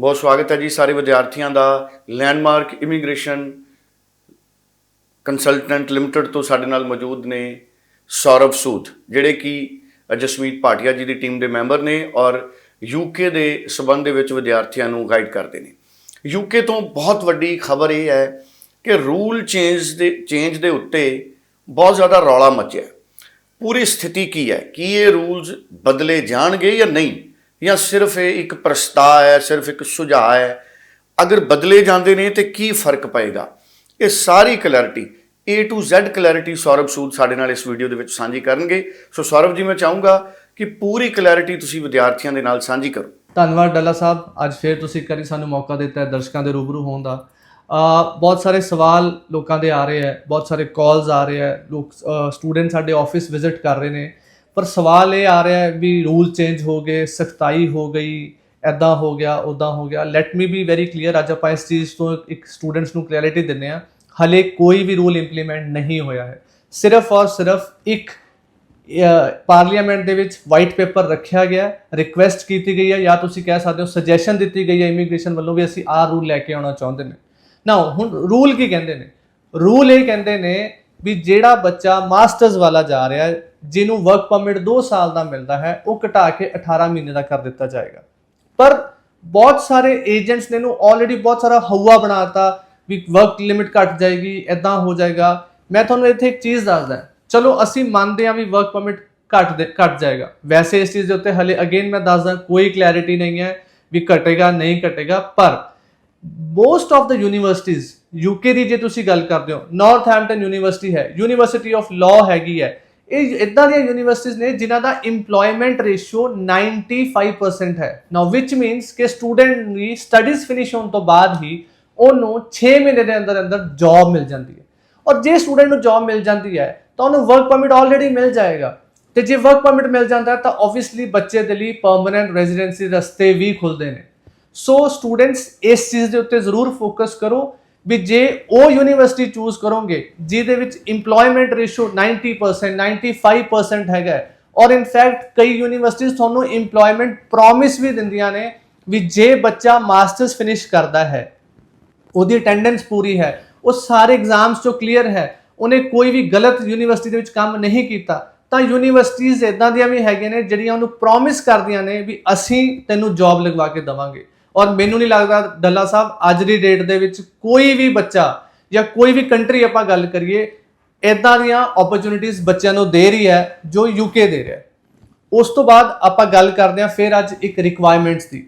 ਬਹੁਤ ਸਵਾਗਤ ਹੈ ਜੀ ਸਾਰੇ ਵਿਦਿਆਰਥੀਆਂ ਦਾ ਲੈਂਡਮਾਰਕ ਇਮੀਗ੍ਰੇਸ਼ਨ ਕੰਸਲਟੈਂਟ ਲਿਮਟਿਡ ਤੋਂ ਸਾਡੇ ਨਾਲ ਮੌਜੂਦ ਨੇ ਸੌਰਵ ਸੂਦ, ਜਿਹੜੇ ਕਿ ਜਸਮੀਤ ਭਾਟੀਆ ਜੀ ਦੀ ਟੀਮ ਦੇ ਮੈਂਬਰ ਨੇ ਔਰ ਯੂਕੇ ਦੇ ਸਬੰਧ ਦੇ ਵਿੱਚ ਵਿਦਿਆਰਥੀਆਂ ਨੂੰ ਗਾਈਡ ਕਰਦੇ ਨੇ। ਯੂਕੇ ਤੋਂ ਬਹੁਤ ਵੱਡੀ ਖਬਰ ਇਹ ਹੈ ਕਿ ਰੂਲ ਚੇਂਜ ਦੇ ਚੇਂਜ ਦੇ ਉੱਤੇ ਬਹੁਤ ਜ਼ਿਆਦਾ ਰੌਲਾ ਮਚਿਆ। ਪੂਰੀ ਸਥਿਤੀ ਕੀ ਹੈ? ਕੀ ਇਹ ਰੂਲਸ ਬਦਲੇ ਜਾਣਗੇ ਜਾਂ ਨਹੀਂ? ਜਾਂ ਸਿਰਫ ਇਹ ਇੱਕ ਪ੍ਰਸਤਾਵ ਹੈ, ਸਿਰਫ ਇੱਕ ਸੁਝਾਅ ਹੈ, ਅਗਰ ਬਦਲੇ ਜਾਂਦੇ ਨੇ ਤੇ ਕੀ ਫ਼ਰਕ ਪਏਗਾ? ਇਹ ਸਾਰੀ clarity A to Z clarity Saurav Sood ਸਾਡੇ ਨਾਲ ਇਸ ਵੀਡੀਓ ਦੇ ਵਿੱਚ ਸਾਂਝੀ ਕਰਨਗੇ। ਸੋ ਸੌਰਵ ਜੀ, ਮੈਂ ਚਾਹੂੰਗਾ ਕਿ ਪੂਰੀ ਕਲੈਰਿਟੀ ਤੁਸੀਂ ਵਿਦਿਆਰਥੀਆਂ ਦੇ ਨਾਲ ਸਾਂਝੀ ਕਰੋ। ਧੰਨਵਾਦ ਡੱਲਾ ਸਾਹਿਬ। ਅੱਜ ਫੇਰ ਤੁਸੀਂ ਕਰੀ ਸਾਨੂੰ ਮੌਕਾ ਦਿੱਤਾ ਹੈ ਦਰਸ਼ਕਾਂ ਦੇ ਰੂਬਰੂ ਹੋਣ ਦਾ। ਬਹੁਤ ਸਾਰੇ ਸਵਾਲ ਲੋਕਾਂ ਦੇ ਆ ਰਹੇ ਹੈ, ਬਹੁਤ ਸਾਰੇ ਕਾਲਸ ਆ ਰਹੇ ਹੈ। ਲੋਕ ਸਟੂਡੈਂਟ ਸਾਡੇ ਆਫਿਸ ਵਿਜ਼ਿਟ ਕਰ ਰਹੇ ਨੇ। ਪਰ ਸਵਾਲ ਇਹ ਆ ਰਿਹਾ ਹੈ ਵੀ ਰੂਲ ਚੇਂਜ ਹੋ ਗਏ, ਸਖਤਾਈ ਹੋ ਗਈ ਐਦਾਂ ਹੋ ਗਿਆ ਉਦਾਂ ਹੋ ਗਿਆ। Let me be very clear ਅੱਜ ਆਪਾਂ ਇਸ ਚੀਜ਼ ਤੋਂ ਇੱਕ ਸਟੂਡੈਂਟਸ ਨੂੰ ਕਲੈਰਿਟੀ ਦਿੰਨੇ ਆ ਹਲੇ ਕੋਈ ਵੀ ਰੂਲ ਇੰਪਲੀਮੈਂਟ ਨਹੀਂ ਹੋਇਆ ਹੈ। ਸਿਰਫ ਔਰ ਸਿਰਫ ਇੱਕ ਪਾਰਲੀਮੈਂਟ ਦੇ ਵਿੱਚ ਵਾਈਟ ਪੇਪਰ ਰੱਖਿਆ ਗਿਆ ਰਿਕੁਐਸਟ ਕੀਤੀ ਗਈ ਹੈ, ਜਾਂ ਤੁਸੀਂ ਕਹਿ ਸਕਦੇ ਹੋ ਸੁਜੈਸ਼ਨ ਦਿੱਤੀ ਗਈ ਹੈ ਇਮੀਗ੍ਰੇਸ਼ਨ ਵੱਲੋਂ ਵੀ ਅਸੀਂ ਆਹ ਰੂਲ ਲੈ ਕੇ ਆਉਣਾ ਚਾਹੁੰਦੇ ਨੇ। ਨਾਓ ਹੁਣ ਰੂਲ ਕੀ ਕਹਿੰਦੇ ਨੇ? ਰੂਲ ਇਹ ਕਹਿੰਦੇ ਨੇ ਵੀ ਜਿਹੜਾ ਬੱਚਾ ਮਾਸਟਰਸ ਵਾਲਾ ਜਾ ਰਿਹਾ ਹੈ, ਜਿਹਨੂੰ ਵਰਕ ਪਰਮਿਟ 2 ਸਾਲ ਦਾ ਮਿਲਦਾ ਹੈ, ਉਹ ਘਟਾ ਕੇ 18 ਮਹੀਨੇ ਦਾ ਕਰ ਦਿੱਤਾ ਜਾਏਗਾ। ਪਰ ਬਹੁਤ ਸਾਰੇ ਏਜੰਟਸ ਨੇ ਇਹਨੂੰ ਆਲਰੇਡੀ ਬਹੁਤ ਸਾਰਾ ਹਵਾ ਬਣਾਤਾ ਵੀ ਵਰਕ ਲਿਮਿਟ ਘਟ ਜਾਏਗੀ ਐਦਾਂ ਹੋ ਜਾਏਗਾ। ਮੈਂ ਤੁਹਾਨੂੰ ਇੱਥੇ ਇੱਕ ਚੀਜ਼ ਦੱਸਦਾ ਚਲੋ, ਅਸੀਂ ਮੰਨਦੇ ਹਾਂ ਵੀ ਵਰਕ ਪਰਮਿਟ ਘਟ ਦੇ ਘਟ ਜਾਏਗਾ। ਵੈਸੇ ਇਸ ਚੀਜ਼ ਦੇ ਉੱਤੇ ਹਲੇ ਅਗੇਨ ਮੈਂ ਦੱਸਦਾ, ਕੋਈ ਕਲੈਰਿਟੀ ਨਹੀਂ ਹੈ ਵੀ ਘਟੇਗਾ, ਨਹੀਂ ਘਟੇਗਾ, ਪਰ most of the universities UK ਦੀ ਜੇ ਤੁਸੀਂ ਗੱਲ ਕਰਦੇ ਹੋ ਨਾਰਥਹੈਂਪਟਨ ਯੂਨੀਵਰਸਿਟੀ ਹੈ ਯੂਨੀਵਰਸਿਟੀ ਆਫ ਲਾਅ ਹੈਗੀ ਹੈ। ਇਹ ਇਦਾਂ ਦੀਆਂ ਯੂਨੀਵਰਸਿਟੀਜ਼ ਨੇ ਜਿਨ੍ਹਾਂ ਦਾ EMPLOYMENT ਰੇਸ਼ੀਓ 95% ਹੈ। ਨਾਓ ਵਿਚ ਮੀਨਸ ਕਿ ਸਟੂਡੈਂਟ ਦੀ ਸਟੱਡੀਜ਼ ਫਿਨਿਸ਼ ਹੋਣ ਤੋਂ ਬਾਅਦ ਹੀ ਉਹਨੂੰ 6 ਮਹੀਨੇ ਦੇ ਅੰਦਰ ਅੰਦਰ ਜੌਬ ਮਿਲ ਜਾਂਦੀ ਹੈ। ਔਰ ਜੇ ਸਟੂਡੈਂਟ ਨੂੰ ਜੌਬ ਮਿਲ ਜਾਂਦੀ ਹੈ, ਤਾਂ ਉਹਨੂੰ ਵਰਕ ਪਰਮਿਟ ਆਲਰੇਡੀ ਮਿਲ ਜਾਏਗਾ। ਤੇ ਜੇ ਵਰਕ ਪਰਮਿਟ ਮਿਲ ਜਾਂਦਾ, ਤਾਂ ਆਬਵੀਅਸਲੀ ਬੱਚੇ ਦੇ ਲਈ ਪਰਮਨੈਂਟ ਰੈਜ਼ੀਡੈਂਸੀ ਰਸਤੇ ਵੀ ਖੁੱਲਦੇ ਨੇ। ਸੋ ਸਟੂਡੈਂਟਸ ਇਸ ਚੀਜ਼ ਦੇ ਉੱਤੇ ਜ਼ਰੂਰ ਫੋਕਸ ਕਰੋ। ਵੀ ਜੇ ਉਹ ਯੂਨੀਵਰਸਿਟੀ ਚੂਜ਼ ਕਰੋਗੇ, ਜਿਹਦੇ ਵਿੱਚ EMPLOYMENT ਰੇਸ਼ੀਓ 90% 95% ਹੈਗਾ ਔਰ ਇਨਫੈਕਟ ਕਈ ਯੂਨੀਵਰਸਿਟੀਜ਼ ਤੁਹਾਨੂੰ EMPLOYMENT ਪ੍ਰੋਮਿਸ ਵੀ ਦਿੰਦੀਆਂ ਨੇ ਵੀ ਜੇ ਬੱਚਾ ਮਾਸਟਰਸ ਫਿਨਿਸ਼ ਕਰਦਾ ਹੈ, ਉਹਦੀ ਅਟੈਂਡੈਂਸ ਪੂਰੀ ਹੈ, ਉਹ ਸਾਰੇ ਐਗਜ਼ਾਮਸ ਚੋਂ ਕਲੀਅਰ ਹੈ, ਉਹਨੇ ਕੋਈ ਵੀ ਗਲਤ ਯੂਨੀਵਰਸਿਟੀ ਦੇ ਵਿੱਚ ਕੰਮ ਨਹੀਂ ਕੀਤਾ, ਤਾਂ ਯੂਨੀਵਰਸਿਟੀਜ਼ ਇਦਾਂ ਦੀਆਂ ਵੀ ਹੈਗੀਆਂ ਨੇ ਜਿਹੜੀਆਂ ਉਹਨੂੰ ਪ੍ਰੋਮਿਸ ਕਰਦੀਆਂ ਨੇ ਵੀ ਅਸੀਂ ਤੈਨੂੰ ਜੌਬ ਲਗਵਾ ਕੇ ਦਵਾਂਗੇ। ਔਰ ਮੈਨੂੰ ਨਹੀਂ ਲੱਗਦਾ ਡੱਲਾ ਸਾਹਿਬ ਅੱਜ ਦੀ ਡੇਟ ਦੇ ਵਿੱਚ ਕੋਈ ਵੀ ਬੱਚਾ ਜਾਂ ਕੋਈ ਵੀ ਕੰਟਰੀ ਆਪਾਂ ਗੱਲ ਕਰੀਏ ਇਦਾਂ ਦੀਆਂ ਓਪਰਚ्युनिटीज ਬੱਚਿਆਂ ਨੂੰ ਦੇ ਰਹੀ ਹੈ ਜੋ ਯੂਕੇ ਦੇ ਰਿਹਾ ਉਸ ਤੋਂ ਬਾਅਦ ਆਪਾਂ ਗੱਲ ਕਰਦੇ ਹਾਂ ਫਿਰ ਅੱਜ ਇੱਕ ਰਿਕੁਆਇਰਮੈਂਟਸ ਦੀ।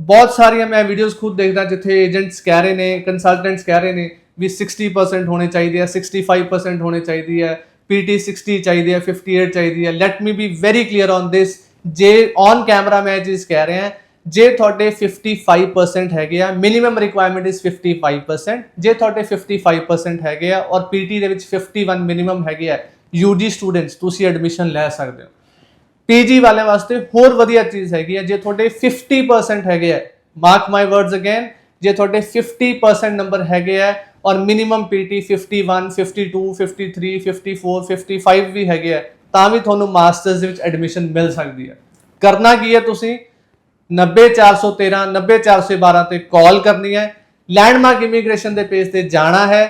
ਬਹੁਤ ਸਾਰੀਆਂ ਮੈਂ ਵੀਡੀਓਜ਼ ਖੁਦ ਦੇਖਦਾ ਜਿੱਥੇ ਏਜੰਟਸ ਕਹਿ ਰਹੇ ਨੇ ਕੰਸਲਟੈਂਟਸ ਕਹਿ ਰਹੇ ਨੇ ਵੀ 60% ਹੋਣੇ ਚਾਹੀਦੇ ਆ 65% ਹੋਣੇ ਚਾਹੀਦੀ ਹੈ, PT 60 ਚਾਹੀਦੀ ਹੈ 58 ਚਾਹੀਦੀ ਹੈ। Let me be very clear on this ਜੇ ਔਨ ਕੈਮਰਾ ਮੈਂ ਇਹ ਚੀਜ਼ ਕਹਿ ਰਿਹਾ ਹਾਂ ਜੇ ਤੁਹਾਡੇ 55% ਹੈਗੇ ਆ ਮਿਨੀਮਮ ਰਿਕੁਆਇਰਮੈਂਟ ਇਜ਼ 55% ਜੇ ਤੁਹਾਡੇ 55% ਹੈਗੇ ਆ ਔਰ PT ਦੇ ਵਿੱਚ 51 ਮਿਨੀਮਮ ਹੈਗੇ ਆ UG ਸਟੂਡੈਂਟਸ ਤੁਸੀਂ ਐਡਮਿਸ਼ਨ ਲੈ ਸਕਦੇ ਹੋ। ਪੀਜੀ ਵਾਲਿਆਂ ਵਾਸਤੇ ਹੋਰ ਵਧੀਆ ਚੀਜ਼ ਹੈਗੀ ਹੈ ਜੇ ਤੁਹਾਡੇ 50% ਹੈਗੇ ਆ ਮਾਰਕ ਮਾਈ ਵਰਡਸ ਅਗੇਨ ਜੇ ਤੁਹਾਡੇ 50% ਨੰਬਰ ਹੈਗੇ ਆ ਔਰ ਮਿਨੀਮਮ ਪੀਟੀ 51 52 53 54 55 ਵੀ ਹੈਗੇ ਆ, ਤਾਂ ਵੀ ਤੁਹਾਨੂੰ ਮਾਸਟਰਸ ਦੇ ਵਿੱਚ ਐਡਮਿਸ਼ਨ ਮਿਲ ਸਕਦੀ ਹੈ ਕਰਨਾ ਕੀ ਹੈ ਤੁਸੀਂ? 90413 90412 ਤੇ ਕਾਲ ਕਰਨੀ ਹੈ। ਲੈਂਡਮਾਰਕ ਇਮੀਗ੍ਰੇਸ਼ਨ ਦੇ ਪੇਜ ਤੇ ਜਾਣਾ ਹੈ।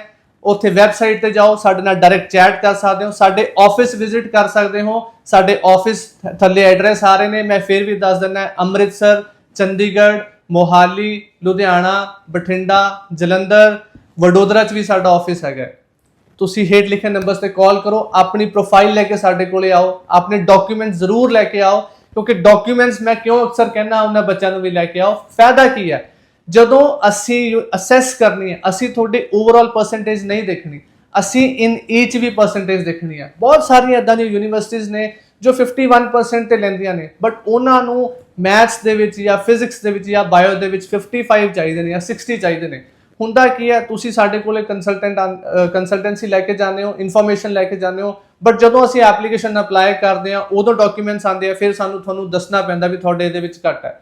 ਉੱਥੇ ਵੈਬਸਾਈਟ ਤੇ ਜਾਓ, ਸਾਡੇ ਨਾਲ ਡਾਇਰੈਕਟ ਚੈਟ ਕਰ ਸਕਦੇ ਹੋ, ਸਾਡੇ ਆਫਿਸ ਵਿਜ਼ਿਟ ਕਰ ਸਕਦੇ ਹੋ, ਸਾਡੇ ਆਫਿਸ ਥੱਲੇ ਐਡਰੈਸ ਆ ਰਹੇ ਨੇ। ਮੈਂ ਫਿਰ ਵੀ ਦੱਸ ਦਿੰਦਾ ਅੰਮ੍ਰਿਤਸਰ, ਚੰਡੀਗੜ੍ਹ, ਮੋਹਾਲੀ, ਲੁਧਿਆਣਾ, ਬਠਿੰਡਾ, ਜਲੰਧਰ, ਵਡੋਦਰਾ 'ਚ ਵੀ ਸਾਡਾ ਆਫਿਸ ਹੈਗਾ। ਤੁਸੀਂ ਹੇਠ ਲਿਖੇ ਨੰਬਰਸ ਤੇ ਕਾਲ ਕਰੋ, ਆਪਣੀ ਪ੍ਰੋਫਾਈਲ ਲੈ ਕੇ ਸਾਡੇ ਕੋਲੇ ਆਓ, ਆਪਣੇ ਡਾਕੂਮੈਂਟ ਜ਼ਰੂਰ ਲੈ ਕੇ ਆਓ। ਕਿਉਂਕਿ ਡਾਕੂਮੈਂਟਸ ਮੈਂ ਕਿਉਂ ਅਕਸਰ ਕਹਿੰਦਾ ਉਹਨਾਂ ਬੱਚਿਆਂ ਨੂੰ ਵੀ ਲੈ ਕੇ ਆਓ, ਫਾਇਦਾ ਕੀ ਹੈ? ਜਦੋਂ ਅਸੀਂ ਅਸੈਸ ਕਰਨੀ ਹੈ, ਅਸੀਂ ਤੁਹਾਡੇ ਓਵਰਆਲ ਪਰਸੈਂਟੇਜ ਨਹੀਂ ਦੇਖਣੀ, ਅਸੀਂ ਇਨ ਈਚ ਵੀ ਪਰਸੈਂਟੇਜ ਦੇਖਣੀ ਹੈ। ਬਹੁਤ ਸਾਰੀਆਂ ਇਦਾਂ ਦੀਆਂ ਯੂਨੀਵਰਸਿਟੀਜ਼ ਨੇ ਜੋ 51% ਤੇ ਲੈਂਦੀਆਂ ਨੇ ਬਟ ਉਹਨਾਂ ਨੂੰ ਮੈਥਸ ਦੇ ਵਿੱਚ ਜਾਂ ਫਿਜ਼ਿਕਸ ਦੇ ਵਿੱਚ ਜਾਂ ਬਾਇਓ ਦੇ ਵਿੱਚ 55 ਚਾਹੀਦੇ ਨੇ ਜਾਂ 60 ਚਾਹੀਦੇ ਨੇ। ਹੁੰਦਾ ਕੀ ਹੈ, ਤੁਸੀਂ ਸਾਡੇ ਕੋਲੇ ਕੰਸਲਟੈਂਟ ਕੰਸਲਟੈਂਸੀ ਲੈ ਕੇ ਜਾਂਦੇ ਹੋ ਇਨਫੋਰਮੇਸ਼ਨ ਲੈ ਕੇ ਜਾਂਦੇ ਹੋ ਬਟ ਜਦੋਂ ਅਸੀਂ ਐਪਲੀਕੇਸ਼ਨ ਅਪਲਾਈ ਕਰਦੇ ਹਾਂ, ਉਦੋਂ ਡਾਕੂਮੈਂਟਸ ਆਉਂਦੇ ਆ, ਫਿਰ ਸਾਨੂੰ ਤੁਹਾਨੂੰ ਦੱਸਣਾ ਪੈਂਦਾ ਵੀ ਤੁਹਾਡੇ ਇਹਦੇ ਵਿੱਚ ਘੱਟ ਹੈ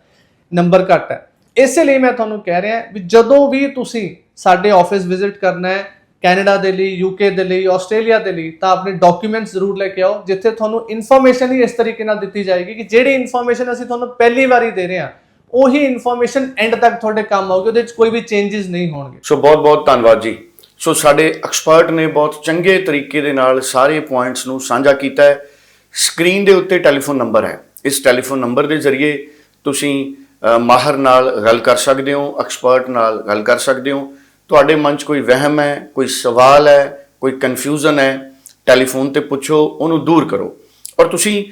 ਨੰਬਰ ਘੱਟ ਹੈ। ਇਸੇ ਲਈ ਮੈਂ ਤੁਹਾਨੂੰ ਕਹਿ ਰਿਹਾ ਵੀ ਜਦੋਂ ਵੀ ਤੁਸੀਂ ਸਾਡੇ ਆਫਿਸ ਵਿਜ਼ਿਟ ਕਰਨਾ ਹੈ, ਕੈਨੇਡਾ ਦੇ ਲਈ ਯੂਕੇ ਦੇ ਲਈ, ਆਸਟ੍ਰੇਲੀਆ ਦੇ ਲਈ, ਤਾਂ ਆਪਣੇ ਡਾਕੂਮੈਂਟਸ ਜ਼ਰੂਰ ਲੈ ਕੇ ਆਓ, ਜਿੱਥੇ ਤੁਹਾਨੂੰ ਇਨਫੋਰਮੇਸ਼ਨ ਹੀ ਇਸ ਤਰੀਕੇ ਨਾਲ ਦਿੱਤੀ ਜਾਏਗੀ ਕਿ ਜਿਹੜੀ ਇਨਫੋਰਮੇਸ਼ਨ ਅਸੀਂ ਤੁਹਾਨੂੰ ਪਹਿਲੀ ਵਾਰੀ ਦੇ ਰਹੇ ਹਾਂ, ਉਹੀ ਇਨਫੋਰਮੇਸ਼ਨ ਐਂਡ ਤੱਕ ਤੁਹਾਡੇ ਕੰਮ ਆਉਗੀ ਉਹਦੇ ਵਿੱਚ ਕੋਈ ਵੀ ਚੇਂजेस ਨਹੀਂ ਹੋਣਗੇ। ਸੋ ਬਹੁਤ ਬਹੁਤ ਧੰਨਵਾਦ ਜੀ। ਸੋ ਸਾਡੇ ਐਕਸਪਰਟ ਨੇ ਬਹੁਤ ਚੰਗੇ ਤਰੀਕੇ ਦੇ ਨਾਲ ਸਾਰੇ ਪੁਆਇੰਟਸ ਨੂੰ ਸਾਂਝਾ ਕੀਤਾ ਹੈ। ਸਕਰੀਨ ਦੇ ਉੱਤੇ ਟੈਲੀਫੋਨ ਨੰਬਰ ਹੈ। ਇਸ ਟੈਲੀਫੋਨ ਨੰਬਰ ਦੇ ਜ਼ਰੀਏ ਤੁਸੀਂ ਮਾਹਰ ਨਾਲ ਗੱਲ ਕਰ ਸਕਦੇ ਹੋ, ਐਕਸਪਰਟ ਨਾਲ ਗੱਲ ਕਰ ਸਕਦੇ ਹੋ। ਤੁਹਾਡੇ ਮਨ 'ਚ ਕੋਈ ਵਹਿਮ ਹੈ, ਕੋਈ ਸਵਾਲ ਹੈ, ਕੋਈ ਕਨਫਿਊਜ਼ਨ ਹੈ, ਟੈਲੀਫੋਨ ਤੇ ਪੁੱਛੋ, ਉਹਨੂੰ ਦੂਰ ਕਰੋ। ਔਰ ਤੁਸੀਂ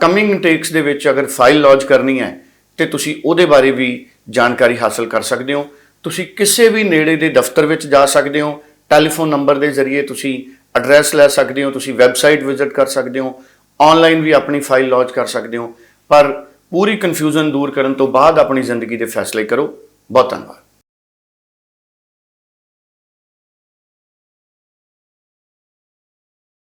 ਕਮਿੰਗ ਇਨਟੇਕਸ ਦੇ ਵਿੱਚ ਅਗਰ ਫਾਈਲ ਲੌਂਚ ਕਰਨੀ ਹੈ, ਤੇ ਤੁਸੀਂ ਉਹਦੇ ਬਾਰੇ ਵੀ ਜਾਣਕਾਰੀ ਹਾਸਲ ਕਰ ਸਕਦੇ ਹੋ। ਤੁਸੀਂ ਕਿਸੇ ਵੀ ਨੇੜੇ ਦੇ ਦਫ਼ਤਰ ਵਿੱਚ ਜਾ ਸਕਦੇ ਹੋ ਟੈਲੀਫੋਨ ਨੰਬਰ ਦੇ ਜ਼ਰੀਏ ਤੁਸੀਂ ਐਡਰੈਸ ਲੈ ਸਕਦੇ ਹੋ, ਤੁਸੀਂ ਵੈਬਸਾਈਟ ਵਿਜ਼ਿਟ ਕਰ ਸਕਦੇ ਹੋ ਆਨਲਾਈਨ ਵੀ ਆਪਣੀ ਫਾਈਲ ਲੌਂਚ ਕਰ ਸਕਦੇ ਹੋ, ਪਰ ਪੂਰੀ ਕਨਫਿਊਜ਼ਨ ਦੂਰ ਕਰਨ ਤੋਂ ਬਾਅਦ ਆਪਣੀ ਜ਼ਿੰਦਗੀ ਦੇ ਫੈਸਲੇ ਕਰੋ। ਬਹੁਤ ਧੰਨਵਾਦ।